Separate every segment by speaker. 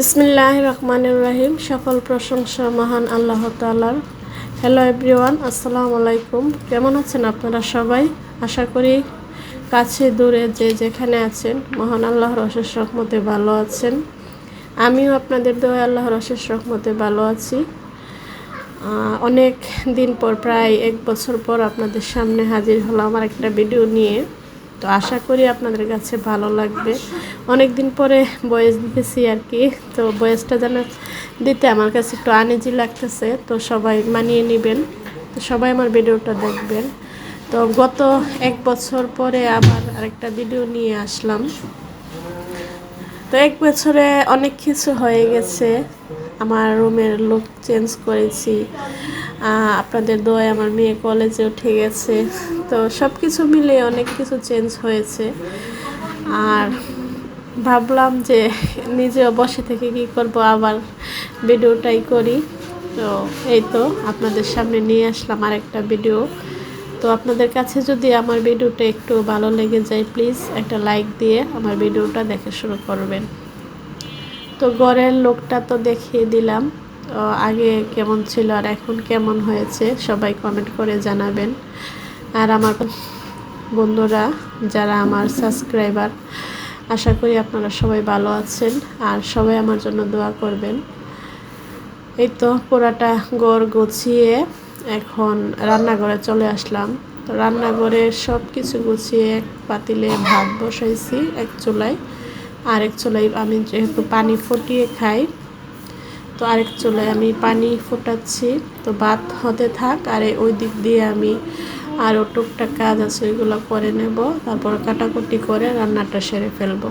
Speaker 1: ইসমিল্লাহ রহমান রাহিম সকল প্রশংসা মহান আল্লাহ তালার হ্যালো এভরিওয়ান আসসালামু আলাইকুম। কেমন আছেন আপনারা সবাই? আশা করি কাছে দূরে যে যেখানে আছেন, মহান আল্লাহর অশেষ রহমতে ভালো আছেন। আমিও আপনাদের দোয়া আল্লাহর অশেষ রহমতে ভালো আছি। অনেক দিন পর, প্রায় এক বছর পর আপনাদের সামনে হাজির হলাম আমার একটা ভিডিও নিয়ে। তো আশা করি আপনাদের কাছে ভালো লাগবে। অনেক দিন পরে বয়েস দিতেছি আর কি, তো বয়েসটা যেন দিতে আমার কাছে একটু আনিজি লাগতেছে, তো সবাই মানিয়ে নেবেন, তো সবাই আমার ভিডিওটা দেখবেন। তো গত এক বছর পরে আবার আরেকটা ভিডিও নিয়ে আসলাম। তো এক বছরে অনেক কিছু হয়ে গেছে, আমার রুমের লুক চেঞ্জ করেছি। আপনাদের দোয়ায় আমার মেয়ে কলেজে উঠে গেছে। তো সব কিছু মিলে অনেক কিছু চেঞ্জ হয়েছে। আর ভাবলাম যে নিজেও বসে থেকে কি করব, আবার ভিডিওটাই করি। তো এই তো আপনাদের সামনে নিয়ে আসলাম আর একটা ভিডিও। তো আপনাদের কাছে যদি আমার ভিডিওটা একটু ভালো লেগে যায় প্লিজ একটা লাইক দিয়ে আমার ভিডিওটা দেখে শুরু করবেন। তো গড়ের লোকটা তো দেখিয়ে দিলাম। আগে কেমন ছিল আর এখন কেমন হয়েছে, সবাই কমেন্ট করে জানাবেন। আর আমার বন্ধুরা, যারা আমার সাবস্ক্রাইবার আশা করি আপনারা সবাই ভালো আছেন আর সবাই আমার জন্য দোয়া করবেন। এই তো পোড়াটা গড় গুছিয়ে এখন রান্নাঘরে চলে আসলাম। তো রান্নাঘরে সব কিছু গুছিয়ে এক পাতিলে ভাত বসাইছি এক চুলায়। এক চুলায় আমি যেহেতু পানি ফুটিয়ে খাই তো আরেক চুলায় আমি পানি ফোটাচ্ছি। তো ভাত হতে থাক, আর ওই দিক দিয়ে আমি আরও টুকটাক কাজ আছে, ওইগুলো করে নেব। তারপর কাটাকুটি করে রান্নাটা সেরে ফেলব।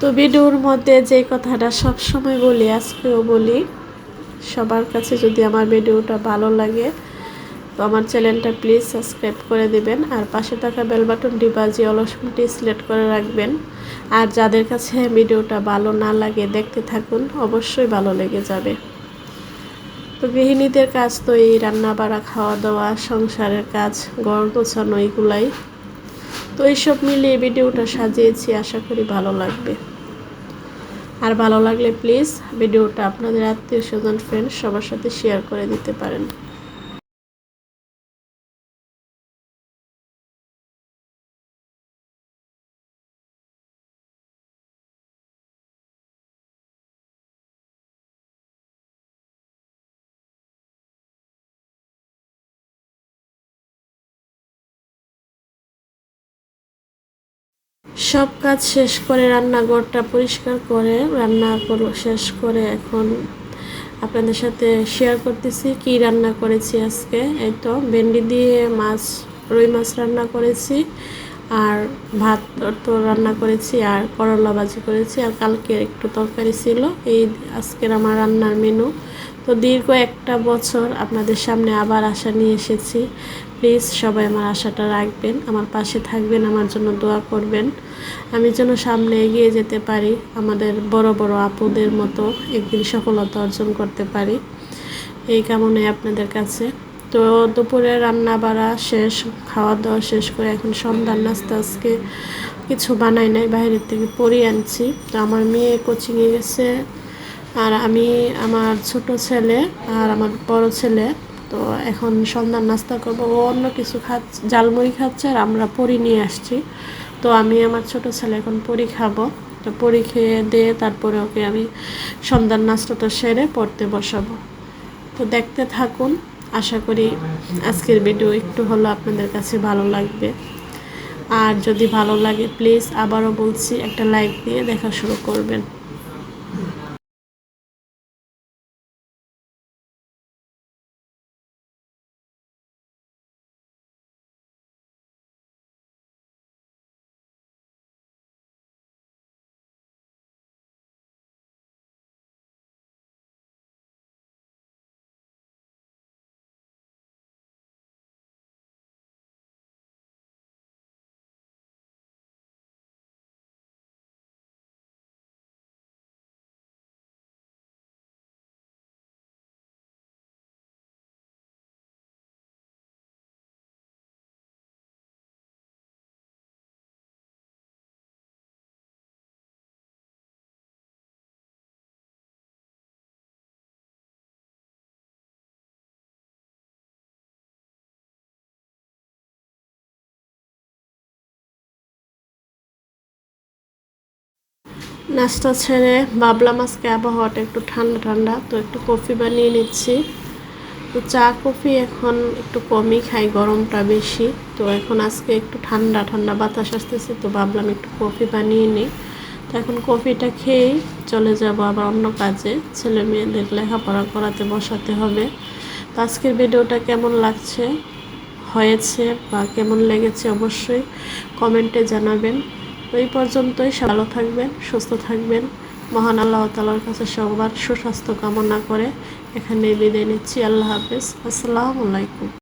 Speaker 1: তো ভিডিওর মধ্যে যে কথাটা সব সময় বলি, আজকেও বলি, সবার কাছে যদি আমার ভিডিওটা ভালো লাগে তো আমার চ্যানেলটা প্লিজ সাবস্ক্রাইব করে দেবেন আর পাশে থাকা বেল বাটনটি বাজিয়ে অলসমটি সিলেক্ট করে রাখবেন। আর যাদের কাছে ভিডিওটা ভালো না লাগে দেখতে থাকুন, অবশ্যই ভালো লেগে যাবে। তো গৃহিণীদের কাজ তো এই রান্না বাড়া খাওয়া দাওয়া সংসারের কাজ গড় গোছানো এইগুলাই তো এইসব মিলিয়ে ভিডিওটা সাজিয়েছি, আশা করি ভালো লাগবে। আর ভালো লাগলে প্লিজ ভিডিওটা আপনাদের আত্মীয় স্বজন ফ্রেন্ড সবার সাথে শেয়ার করে দিতে পারেন। সব কাজ শেষ করে রান্নাঘরটা পরিষ্কার করে, রান্না শেষ করে এখন আপনাদের সাথে শেয়ার করতেছি কি রান্না করেছি আজকে। এই তো, ভেন্ডি দিয়ে মাছ, রুই মাছ রান্না করেছি, আর ভাত তো রান্না করেছি, আর করলা ভাজি করেছি, আর কালকে একটু তরকারি ছিল। এই আজকের আমার রান্নার মেনু তো দীর্ঘ একটা বছর আপনাদের সামনে আবার আশা নিয়ে এসেছি। প্লিজ সবাই আমার আশাটা রাখবেন, আমার পাশে থাকবেন, আমার জন্য দোয়া করবেন। আমি যেন সামনে এগিয়ে যেতে পারি, আমাদের বড় বড় আপুদের মতো একদিন সফলতা অর্জন করতে পারি। এই কামনে আপনাদের কাছে। তো দুপুরে রান্না বাড়া শেষ খাওয়া দাওয়া শেষ করে এখন সন্ধ্যার নাস্তা আজকে কিছু বানাই নাই, বাইরের থেকে পরিয়ে আনছি। তো আমার মেয়ে কোচিংয়ে গেছে আর আমি আমার ছোট ছেলে আর আমার বড় ছেলে, তো এখন সন্ধ্যার নাস্তা করব। ও অন্য কিছু খাচ্ছে জালমুড়ি খাচ্ছে আর আমরা পরি নিয়ে আসছি। তো আমি আমার ছোট ছেলে এখন পরি খাব। তো পরি খেয়ে দিয়ে তারপরে ওকে আমি সন্ধ্যার নাস্তাটা সেরে পড়তে বসাবো। তো দেখতে থাকুন। আশা করি আজকের ভিডিও একটু হলো আপনাদের কাছে ভালো লাগবে। আর যদি ভালো লাগে, প্লিজ আবারও বলছি, একটা লাইক দিয়ে দেখা শুরু করবেন। নাস্তা ছেড়ে ভাবলাম আজকে আবহাওয়াটা একটু ঠান্ডা ঠান্ডা, তো একটু কফি বানিয়ে নিচ্ছি। তো চা, কফি এখন একটু কমই খাই, গরমটা বেশি। তো এখন আজকে একটু ঠান্ডা ঠান্ডা বাতাস আসতেছে, তো ভাবলাম একটু কফি বানিয়ে নিই। তো এখন কফিটা খেয়েই চলে যাব আবার অন্য কাজে। ছেলে মেয়েদের লেখাপড়া করাতে বসাতে হবে। তো আজকের ভিডিওটা কেমন লাগছে? হয়েছে বা কেমন লেগেছে অবশ্যই কমেন্টে জানাবেন। তো এই পর্যন্তই। ভালো থাকবেন, সুস্থ থাকবেন। মহান আল্লাহ তালার কাছে সবার সুস্বাস্থ্য কামনা করে এখানে বিদায় নিচ্ছি। আল্লাহ হাফেজ। আসসালামু আলাইকুম।